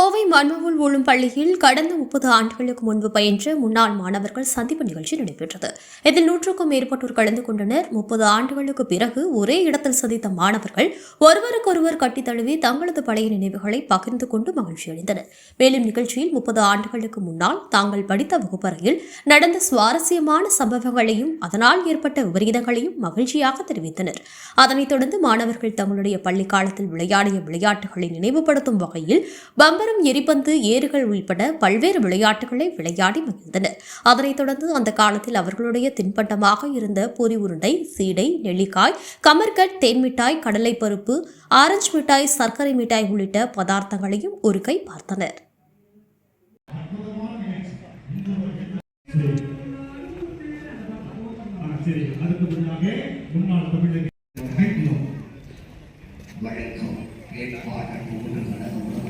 கோவை மன்மவுல் ஊழும் பள்ளியில் கடந்த முப்பது ஆண்டுகளுக்கு முன்பு பயின்ற முன்னாள் மாணவர்கள் சந்திப்பு நிகழ்ச்சி நடைபெற்றது. இதில் நூற்றுக்கும் மேற்பட்டோர் கலந்து கொண்டனர். முப்பது ஆண்டுகளுக்கு பிறகு ஒரே இடத்தில் சந்தித்த மாணவர்கள் ஒருவருக்கொருவர் கட்டித் தழுவி தங்களது பழைய நினைவுகளை பகிர்ந்து கொண்டு மகிழ்ச்சியடைந்தனர் மேலும் நிகழ்ச்சியில் முப்பது ஆண்டுகளுக்கு முன்னால் தாங்கள் படித்த வகுப்பறையில் நடந்த சுவாரஸ்யமான சம்பவங்களையும் அதனால் ஏற்பட்ட விபரீதங்களையும் மகிழ்ச்சியாக தெரிவித்தனர். அதனைத் தொடர்ந்து மாணவர்கள் தங்களுடைய பள்ளி காலத்தில் விளையாடிய விளையாட்டுகளை நினைவுபடுத்தும் வகையில் பம்பரம் எரிபந்து ஏறுகள் உள்பட பல்வேறு விளையாட்டுகளை விளையாடி மகிழ்ந்தனர். அதனைத் தொடர்ந்து அந்த காலத்தில் அவர்களுடைய தின்பண்டமாக இருந்த பொரி உருண்டை சீடை நெல்லிக்காய் கமர்கட் தேன் மிட்டாய் கடலை பருப்பு ஆரஞ்சு மிட்டாய் சர்க்கரை மிட்டாய் உள்ளிட்ட பதார்த்தங்களையும் ஒரு கை பார்த்தனர். வணக்கம் அடுத்தபடியாக முன்னாள்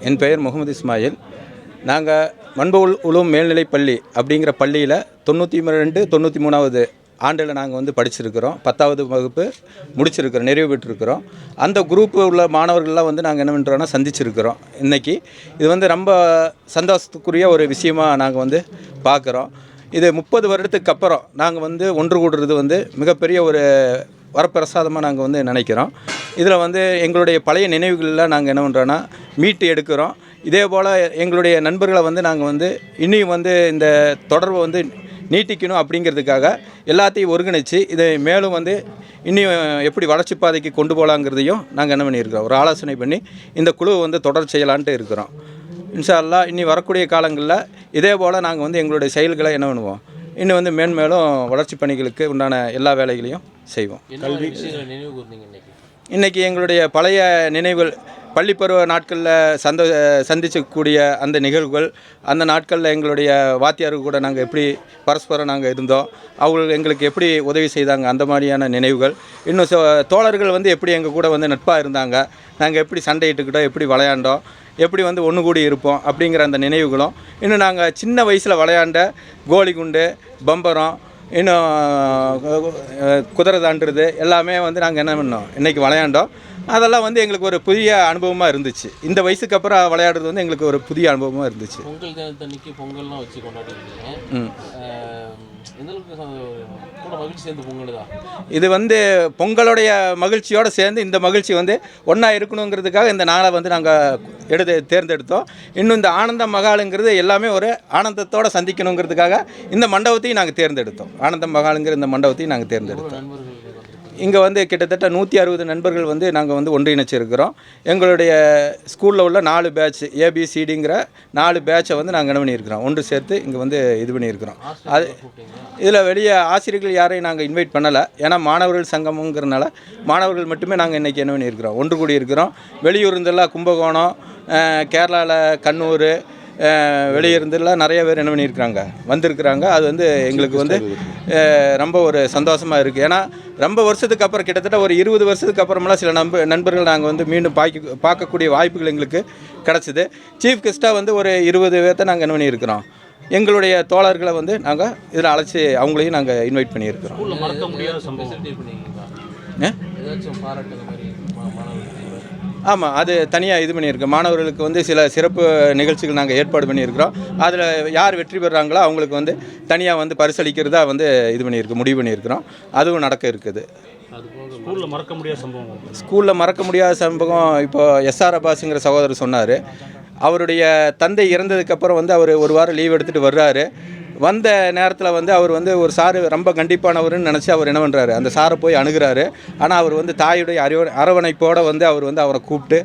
என் பெயர் முகமது இஸ்மாயில். நாங்கள் மண்பவுல் உளும் மேல்நிலைப் பள்ளி அப்படிங்கிற பள்ளியில் தொண்ணூற்றி ரெண்டு தொண்ணூற்றி மூணாவது ஆண்டில் நாங்கள் வந்து படிச்சிருக்கிறோம். பத்தாவது வகுப்பு முடிச்சிருக்கிறோம் நிறைவு பெற்றிருக்கிறோம். அந்த குரூப் உள்ள மாணவர்கள்லாம் வந்து நாங்கள் என்ன பண்ணுறோன்னா சந்திச்சிருக்கிறோம் இன்றைக்கி இது வந்து ரொம்ப சந்தோஷத்துக்குரிய ஒரு விஷயமா நாங்கள் வந்து பார்க்குறோம் இது முப்பது வருடத்துக்கு அப்புறம் நாங்கள் வந்து ஒன்று கூடுறது வந்து மிகப்பெரிய ஒரு வரப்பிரசாதமாக நாங்கள் வந்து நினைக்கிறோம். இதில் வந்து எங்களுடைய பழைய நினைவுகளெலாம் நாங்கள் என்ன பண்ணுறோன்னா மீட்டு எடுக்கிறோம். இதே போல் எங்களுடைய நண்பர்களை வந்து நாங்கள் வந்து இன்னும் வந்து இந்த தொடர்பை வந்து நீட்டிக்கணும் அப்படிங்கிறதுக்காக எல்லாத்தையும் ஒருங்கிணைச்சு இதை மேலும் வந்து இன்னும் எப்படி வளர்ச்சி பாதைக்கு கொண்டு போகலாங்கிறதையும் நாங்கள் என்ன பண்ணியிருக்கிறோம்? ஒரு ஆலோசனை பண்ணி இந்த குழுவை வந்து தொடர் செய்யலான்ட்டு இருக்கிறோம். இன்ஷா அல்லாஹ் இனி வரக்கூடிய காலங்களில் இதே போல் நாங்கள் வந்து எங்களுடைய செயல்களை என்ன பண்ணுவோம்? இன்னும் வந்து மேன்மேலும் வளர்ச்சி பணிகளுக்கு உண்டான எல்லா வேலைகளையும் செய்வோம். இன்றைக்கி எங்களுடைய பழைய நினைவுகள் பள்ளி பருவ நாட்களில் சந்த சந்திச்சக்கூடிய அந்த நிகழ்வுகள் அந்த நாட்களில் எங்களுடைய வாத்தியாருக்கு கூட நாங்கள் எப்படி பரஸ்பரம் நாங்கள் இருந்தோம் அவங்க எங்களுக்கு எப்படி உதவி செய்தாங்க அந்த மாதிரியான நினைவுகள். இன்னும் தோழர்கள் வந்து எப்படி எங்கள் கூட வந்து நட்பாக இருந்தாங்க நாங்கள் எப்படி சண்டையிட்டுக்கிட்டோம் எப்படி விளையாண்டோம் எப்படி வந்து ஒன்று கூடி இருப்போம் அப்படிங்கிற அந்த நினைவுகளும் இன்னும் நாங்கள் சின்ன வயசில் விளையாண்ட கோலி குண்டு பம்பரம் இன்னும் குதிரை தாண்டுறது எல்லாமே வந்து நாங்கள் என்ன பண்ணோம் இன்றைக்கி விளையாண்டோம். அதெல்லாம் வந்து எங்களுக்கு ஒரு புதிய அனுபவமாக இருந்துச்சு. இந்த வயசுக்கு அப்புறம் விளையாடுறது வந்து எங்களுக்கு ஒரு புதிய அனுபவமாக இருந்துச்சு. பொங்கல் தினத்தன்னைக்கு பொங்கல்லாம் வச்சு கொண்டாடிருக்கீங்க. இது வந்து பொங்கலுடைய மகிழ்ச்சியோடு சேர்ந்து இந்த மகிழ்ச்சி வந்து ஒன்றா இருக்கணுங்கிறதுக்காக இந்த நாளை வந்து நாங்கள் எடுத்து தேர்ந்தெடுத்தோம். இன்னும் இந்த ஆனந்த மகாலுங்கிறது எல்லாமே ஒரு ஆனந்தத்தோடு சந்திக்கணுங்கிறதுக்காக இந்த மண்டபத்தையும் நாங்கள் தேர்ந்தெடுத்தோம். ஆனந்த மகாலுங்கிற இந்த மண்டபத்தையும் நாங்கள் தேர்ந்தெடுத்தோம். இங்கே வந்து கிட்டத்தட்ட நூற்றி அறுபது நண்பர்கள் வந்து நாங்கள் வந்து ஒன்றிணைச்சிருக்கிறோம். எங்களுடைய ஸ்கூலில் உள்ள நாலு பேட்ச் ஏபிசிடிங்கிற நாலு பேட்சை வந்து நாங்கள் என்ன பண்ணியிருக்கிறோம்? ஒன்று சேர்த்து இங்கே வந்து இது பண்ணியிருக்கிறோம். அது இதில் வெளியே ஆசிரியர்கள் யாரையும் நாங்கள் இன்வைட் பண்ணலை. ஏன்னா மாணவர்கள் சங்கமங்கிறனால மாணவர்கள் மட்டுமே நாங்கள் இன்றைக்கி என்ன பண்ணியிருக்கிறோம்? ஒன்று கூடி இருக்கிறோம் வெளியூர்ந்தெல்லாம் கும்பகோணம் கேரளாவில் கண்ணூர் அஹ் வெளியிருந்தெல்லாம் நிறைய பேர் என்ன பண்ணியிருக்கிறாங்க? வந்திருக்கிறாங்க. அது வந்து எங்களுக்கு வந்து ரொம்ப ஒரு சந்தோஷமாக இருக்குது ஏன்னா ரொம்ப வருஷத்துக்கு அப்புறம் கிட்டத்தட்ட ஒரு இருபது வருஷத்துக்கு அப்புறமெல்லாம் சில நம்ப நண்பர்கள் நாங்கள் வந்து மீண்டும் பாய்க்க பார்க்கக்கூடிய வாய்ப்புகள் எங்களுக்கு கிடச்சிது. சீஃப் கெஸ்ட்டாக வந்து ஒரு இருபது பேர்த்த நாங்கள் என்ன பண்ணியிருக்கிறோம்? எங்களுடைய தோழர்களை வந்து நாங்கள் இதில் அழைச்சி அவங்களையும் நாங்கள் இன்வைட் பண்ணியிருக்கிறோம் ஸ்கூலில் மறக்க முடியாத சம்பவம் பண்ணியிருக்கீங்களா ஏ? ஏதாச்சும் பாராட்டு அந்த மாதிரி மா- மாணவர்களுக்கு ஆமாம் அது தனியாக இது பண்ணியிருக்கோம் மாணவர்களுக்கு வந்து சில சிறப்பு நிகழ்ச்சிகள் நாங்கள் ஏற்பாடு பண்ணியிருக்கிறோம். அதில் யார் வெற்றி பெறுறாங்களோ அவங்களுக்கு வந்து தனியாக வந்து பரிசளிக்கிறதா வந்து இது பண்ணியிருக்கோம் முடிவு பண்ணியிருக்கிறோம். அதுவும் நடக்க இருக்குது. ஸ்கூலில் மறக்க முடியாத சம்பவம் ஸ்கூலில் மறக்க முடியாத சம்பவம் இப்போ எஸ்ஆர் அப்பாஸுங்கிற சகோதரர் சொன்னார். அவருடைய தந்தை இறந்ததுக்கப்புறம் வந்து அவர் ஒரு வாரம் லீவ் எடுத்துகிட்டு வர்றாரு. வந்த நேரத்தில் வந்து அவர் வந்து ஒரு சாரு ரொம்ப கண்டிப்பானவர்னு நினச்சி அவர் என்ன பண்ணுறாரு அந்த சாரை போய் அணுகிறாரு. ஆனால் அவர் வந்து தாயுடைய அறிவ அரவணைப்போடு வந்து அவர் வந்து அவரை கூப்பிட்டு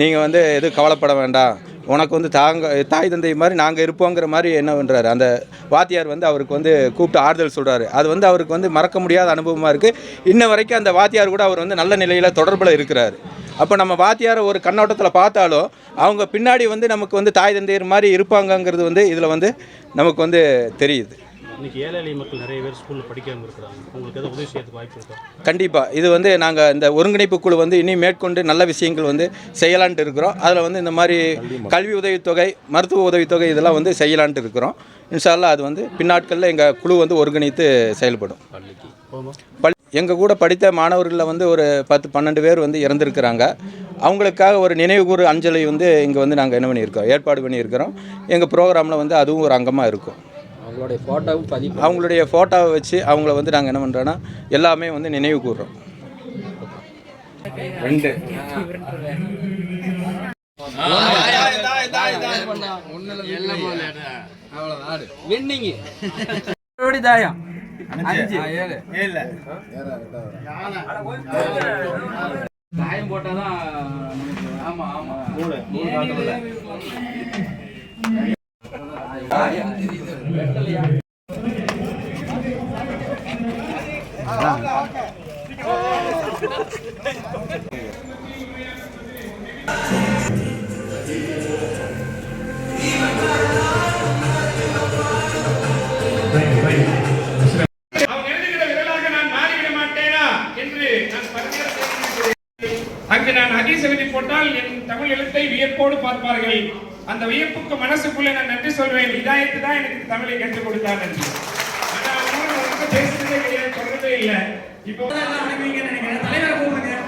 நீங்கள் வந்து எதுவும் கவலைப்பட வேண்டாம். உனக்கு வந்து தாங்க தாய் தந்தை மாதிரி நாங்கள் இருப்போங்கிற மாதிரி என்ன பண்ணுறாரு அந்த வாத்தியார் வந்து அவருக்கு வந்து கூப்பிட்டு ஆறுதல் சொல்கிறாரு அது வந்து அவருக்கு வந்து மறக்க முடியாத அனுபவமாக இருக்குது இன்ன வரைக்கும் அந்த வாத்தியார் கூட அவர் வந்து நல்ல நிலையில் தொடர்பில் இருக்கிறார். அப்போ நம்ம வாத்தியாரை ஒரு கண்ணோட்டத்தில் பார்த்தாலும் அவங்க பின்னாடி வந்து நமக்கு வந்து தாய் தந்தையர் மாதிரி இருப்பாங்கங்கிறது வந்து இதில் வந்து நமக்கு வந்து தெரியுது. இன்னைக்கு ஏழை எளிய மக்கள் நிறைய பேர் ஸ்கூலில் படிக்காமல் இருக்கிறாங்க. உங்களுக்கு எதாவது உதவி செய்யறதுக்கு வாய்ப்பு இருக்கா? கண்டிப்பாக இது வந்து நாங்கள் இந்த ஒருங்கிணைப்பு குழு வந்து இனி மேற்கொண்டு நல்ல விஷயங்கள் வந்து செய்யலான்ட்டு இருக்கிறோம். அதில் வந்து இந்த மாதிரி கல்வி உதவித்தொகை மருத்துவ உதவித்தொகை இதெல்லாம் வந்து செய்யலான்ட்டு இருக்கிறோம். இன்ஷால்லா அது வந்து பின்னாட்களில் எங்கள் குழு வந்து ஒருங்கிணைத்து செயல்படும். பள் எங்கள் கூட படித்த மாணவர்களில் வந்து ஒரு பத்து பன்னெண்டு பேர் வந்து இறந்துருக்கிறாங்க. அவங்களுக்காக ஒரு நினைவுகூறு அஞ்சலி வந்து இங்கே வந்து நாங்கள் என்ன பண்ணியிருக்கோம்? ஏற்பாடு பண்ணியிருக்கிறோம். எங்கள் ப்ரோக்ராமில் வந்து அதுவும் ஒரு அங்கமாக இருக்கும். அவங்களுடைய ஃபோட்டோவும் பதிவு அவங்களுடைய ஃபோட்டோவை வச்சு அவங்கள வந்து நாங்கள் என்ன பண்ணுறோன்னா எல்லாமே வந்து நினைவு கூறுறோம் ரெண்டு. தாயம் போட்டாதான் ஆமா ஆமா. மூணு. மூணு அந்த வியப்புக்கு மனசுக்குள்ளே நான் நன்றி சொல்வேன். இதாயத்து தான் எனக்கு தமிழை கற்றுக் கொடுத்தாங்க நன்றி. ஆனா அவனோட பேசுறதே கிடையாது சொல்றதே இல்லை. இப்போ நினைக்கிறேன். தலைவரை கூப்பிடுங்க.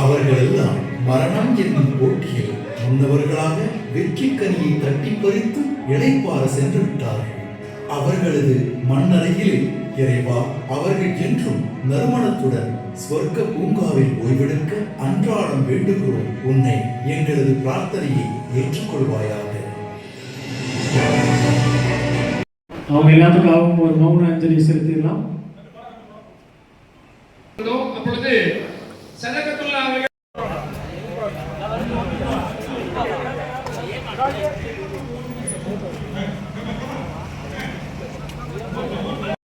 அவர்கள் எல்லாம் மரணம் என்னும் போட்டியில் முன்னவர்களாக வெற்றி கனியை தட்டி பறித்து இளைப்பாற சென்று விட்டார்கள். அவர்களது மண்ணறையிலே இறைவா அவர்கள் என்றும் நறுமணத்துடன் ஸ்வர்க்க பூங்காவில் ஓய்வெடுக்க அன்றாடம் வேண்டுகிறோம். உன்னை எங்களது பிரார்த்தனையை ஏற்றுக்கொள்வாயாக. அவங்க எல்லாத்துக்காகவும் ஒரு மௌன அஞ்சலி செலுத்திடலாம். அப்பொழுது சதகத்துல்லா